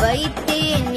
வைத்தேன்